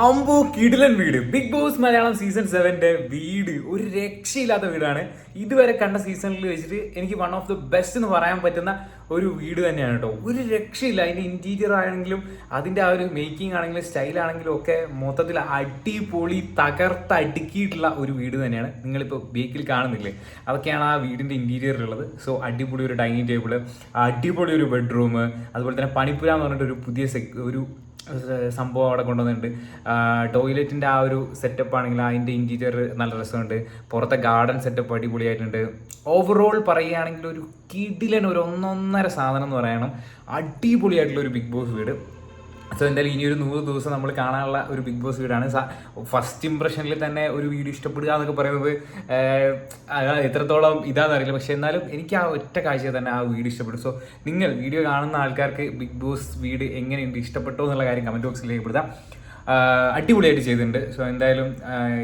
അമ്പോ കിടിലൻ വീട്. ബിഗ് ബോസ് മലയാളം സീസൺ സെവന്റെ വീട്. ഒരു രക്ഷയില്ലാത്ത വീടാണ്. ഇതുവരെ കണ്ട സീസണിൽ വെച്ചിട്ട് എനിക്ക് വൺ ഓഫ് ദി ബെസ്റ്റ് എന്ന് പറയാൻ പറ്റുന്ന ഒരു വീട് തന്നെയാണ് കേട്ടോ ഒരു രക്ഷയില്ല. അതിന്റെ ഇന്റീരിയർ ആണെങ്കിലും അതിന്റെ ആ ഒരു മേക്കിംഗ് ആണെങ്കിലും സ്റ്റൈൽ ആണെങ്കിലും ഒക്കെ മൊത്തത്തിൽ അടിപൊളി തകർത്ത് അടുക്കിയിട്ടുള്ള ഒരു വീട് തന്നെയാണ്. നിങ്ങളിപ്പോൾ ബേക്കിൽ കാണുന്നില്ലേ? അതൊക്കെയാണ് ആ വീടിന്റെ ഇന്റീരിയർ ഉള്ളത്. സോ അടിപൊളി ഒരു ഡൈനിങ് ടേബിൾ അടിപൊളി ഒരു ബെഡ്റൂം അതുപോലെ തന്നെ പണിപ്പുര എന്ന് പറഞ്ഞിട്ട് ഒരു പുതിയ ഒരു സംഭവം അവിടെ കൊണ്ടുവന്നിട്ടുണ്ട്. ടോയ്ലറ്റിന്റെ ആ ഒരു സെറ്റപ്പ് ആണെങ്കിൽ അതിന്റെ ഇന്റീരിയർ നല്ല രസമുണ്ട്. പുറത്തെ ഗാർഡൻ സെറ്റപ്പ് അടിപൊളിയായിട്ടുണ്ട്. ഓവറോൾ പറയുകയാണെങ്കിൽ ഒരു കിടിലൻ ഒരു ഒന്നൊന്നര സാധനം എന്ന് പറയണം. അടിപൊളിയായിട്ടുള്ള ഒരു ബിഗ് ബോസ് വീട്. സോ എന്തായാലും ഇനി ഒരു നൂറ് ദിവസം നമ്മൾ കാണാനുള്ള ഒരു ബിഗ് ബോസ് വീടാണ്. ഫസ്റ്റ് ഇംപ്രഷനിൽ തന്നെ ഒരു വീഡിയോ ഇഷ്ടപ്പെടുക എന്നൊക്കെ പറയുന്നത് എത്രത്തോളം ഇതാണെന്ന് അറിയില്ല. പക്ഷെ എന്നാലും എനിക്ക് ആ ഒറ്റ കാഴ്ച തന്നെ ആ വീഡിയോ ഇഷ്ടപ്പെട്ടു. സോ നിങ്ങൾ വീഡിയോ കാണുന്ന ആൾക്കാർക്ക് ബിഗ് ബോസ് വീട് എങ്ങനെയുണ്ട്? ഇഷ്ടപ്പെട്ടോ എന്നുള്ള കാര്യം കമന്റ് ബോക്സിൽ രേഖപ്പെടുത്താം. അടിപൊളിയായിട്ട് ചെയ്തിട്ടുണ്ട്. സോ എന്തായാലും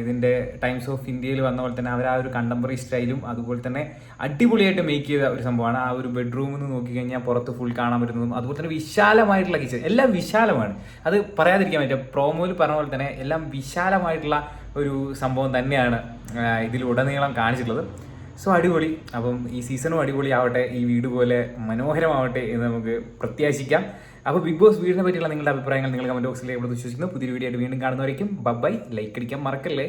ഇതിന്റെ ടൈംസ് ഓഫ് ഇന്ത്യയിൽ വന്ന പോലെ തന്നെ അവർ ആ ഒരു കണ്ടംപററി സ്റ്റൈലും അതുപോലെ തന്നെ അടിപൊളിയായിട്ട് മേക്ക് ചെയ്ത ഒരു സംഭവമാണ്. ആ ഒരു ബെഡ്റൂമിൽ നിന്ന് നോക്കിക്കഴിഞ്ഞാൽ പുറത്ത് ഫുൾ കാണാൻ പറ്റുന്നതും അതുപോലെ തന്നെ വിശാലമായിട്ടുള്ള കിച്ചൺ എല്ലാം വിശാലമാണ്. അത് പറയാതിരിക്കാൻ പറ്റും പ്രോമോയിൽ പറഞ്ഞ പോലെ തന്നെ എല്ലാം വിശാലമായിട്ടുള്ള ഒരു സംഭവം തന്നെയാണ് ഇതിലുടനീളം കാണിച്ചിട്ടുള്ളത്. സോ അടിപൊളി. അപ്പം ഈ സീസണും അടിപൊളി ആവട്ടെ ഈ വീട് പോലെ മനോഹരമാവട്ടെ എന്ന് നമുക്ക് പ്രത്യാശിക്കാം. അപ്പോൾ ബിഗ് ബോസ് വീടിനെ പറ്റിയുള്ള നിങ്ങളുടെ അഭിപ്രായങ്ങൾ നിങ്ങൾ കമന്റ് ബോക്സിൽ ഇവിടെ വിശ്വസിക്കുന്നു. പുതിയൊരു വീഡിയോ ആയിട്ട് വീണ്ടും കാണുന്നവരേക്കും. ബൈ ലൈക്ക് അടിക്കാൻ മറക്കല്ലേ?